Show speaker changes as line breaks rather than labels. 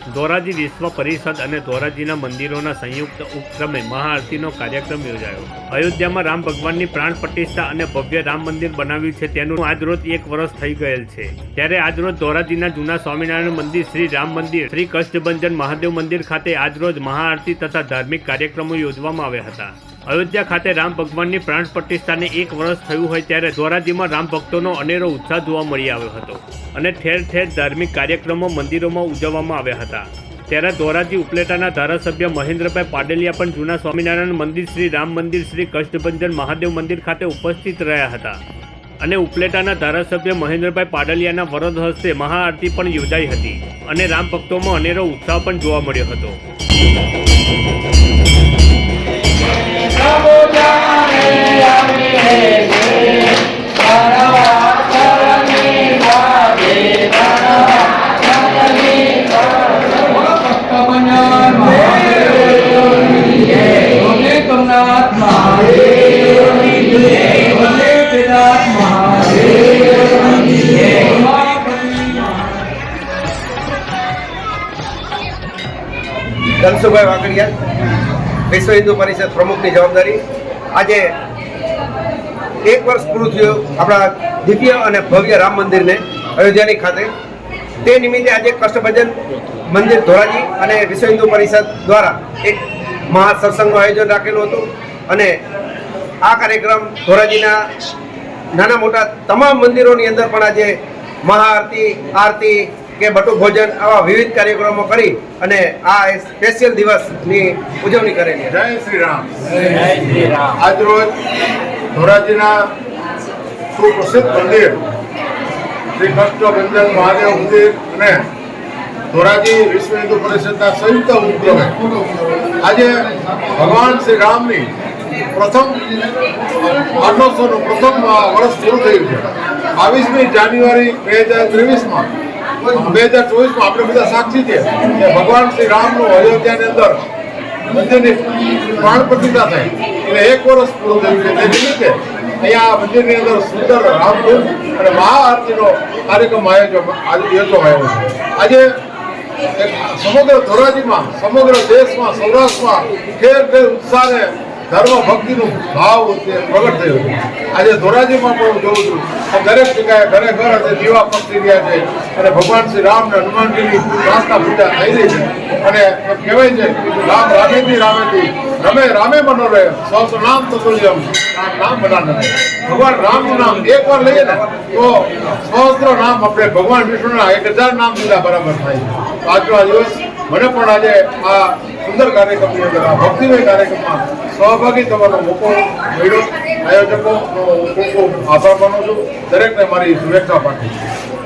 ધોરાજી વિશ્વ પરિષદ અને ધોરાજીના મંદિરોના સંયુક્ત ઉપક્રમે મહાઆરતીનો કાર્યક્રમ યોજાયો. અયોધ્યામાં રામ ભગવાનની પ્રાણ પ્રતિષ્ઠા અને ભવ્ય રામ મંદિર બનાવ્યું છે તેનું આજરોજ એક વર્ષ થઈ ગયેલ છે. ત્યારે આજરોજ ધોરાજીના જૂના સ્વામિનારાયણ મંદિર શ્રી રામ મંદિર, શ્રી કષ્ટભંજન મહાદેવ મંદિર ખાતે આજરોજ મહાઆરતી તથા ધાર્મિક કાર્યક્રમો યોજવામાં આવ્યા હતા. અયોધ્યા ખાતે રામ ભગવાનની પ્રાણ પ્રતિષ્ઠાને એક વર્ષ થયું હોય ત્યારે ધોરાજીમાં રામ ભક્તોનો અનેરો ઉત્સાહ જોવા મળી આવ્યો હતો અને ઠેર ઠેર ધાર્મિક કાર્યક્રમો મંદિરોમાં ઉજવવામાં આવ્યા હતા. ત્યારે ધોરાજી ઉપલેટાના ધારાસભ્ય મહેન્દ્રભાઈ પાડલિયા પણ જૂના સ્વામિનારાયણ મંદિર શ્રી રામ મંદિર શ્રી કષ્ટભંજન મહાદેવ મંદિર ખાતે ઉપસ્થિત રહ્યા હતા. અને ઉપલેટાના ધારાસભ્ય મહેન્દ્રભાઈ પાડલિયાના વરદ હસ્તે મહાઆરતી પણ યોજાઈ હતી અને રામ ભક્તોમાં અનેરો ઉત્સાહ પણ જોવા મળ્યો હતો.
ધનસુભાઈ વાકડિયા વિશ્વ હિન્દુ પરિષદ પ્રમુખની જવાબદારી. આજે એક વર્ષ પૂરું થયું આપણા દિવ્ય અને ભવ્ય રામ મંદિરને અયોધ્યાની ખાતે. તે નિમિત્તે આજે કષ્ટભજન મંદિર ધોરાજી અને વિશ્વ હિન્દુ પરિષદ દ્વારા એક મહાસત્સંગનું આયોજન રાખેલું હતું. અને આ કાર્યક્રમ ધોરાજીના નાના મોટા તમામ મંદિરોની અંદર પણ આજે મહાઆરતી, આરતી કે બટુ ભોજન આવા વિવિધ કાર્યક્રમો કરી અને આ સ્પેશિયલ દિવસની ઉજવણી કરેલી હતી.
જય શ્રી રામ આજરોજ ધોરાજીના સુપ્રસિદ્ધ મંદિર શ્રી કષ્ટભંજન મહાદેવ મંદિર અને ધોરાજી વિશ્વ હિન્દુ પરિષદના સંયુક્ત ઉપક્રમે આજે ભગવાન શ્રી રામની પ્રથમ મહોત્સવનું પ્રથમ વર્ષ શરૂ થયું છે. બાવીસમી જાન્યુઆરી બે હજાર ત્રેવીસમાં બે હજાર ચોવીસમાં આપણે બધા સાક્ષી છે કે ભગવાન શ્રી રામનું અયોધ્યાની અંદર મંદિરની પ્રાણ પ્રતિષ્ઠા થઈ એટલે એક વર્ષ પૂરું થયું છે. તે નિમિત્તે અહીંયા મંદિરની અંદર સુંદર રામધૂન અને મહાઆરતીનો કાર્યક્રમ આયોજન આજે યોજવામાં આવ્યો છે. આજે સમગ્ર ધોરાજીમાં, સમગ્ર દેશમાં, સૌરાષ્ટ્રમાં ઠેર ઠેર ઉત્સાહ અને ધર્મ ભક્તિનું ભાવ તે પ્રગટ થયો છે. આજે ધોરાજીમાં પણ હું જોઉં છું દરેક જગ્યાએ ઘરે ઘર આજે દીવા પ્રગટી રહ્યા છે અને ભગવાન શ્રી રામ અને હનુમાનજીની પ્રાર્થના પૂજા થઈ રહી છે. અને કહેવાય છે રામ રામેથી રામેથી રમે, રામે મનો રહે સહસ્ર નામ તતુલ્યમ રામ નામ બનાને ભગવાન રામનું નામ એક વાર લઈએ ને, તો સહસ્ત્ર નામ આપણે ભગવાન વિષ્ણુના એક હજાર નામ લીધા બરાબર થાય છે. આજનો આ દિવસ મને પણ આજે આ સુંદર કાર્યક્રમની અંદર આ ભક્તિમય કાર્યક્રમમાં સહભાગી થવાનો મોકો મળ્યો. આયોજકો ખૂબ ખૂબ આભાર માનું છું. દરેકને મારી શુભેચ્છા પાઠવું છું.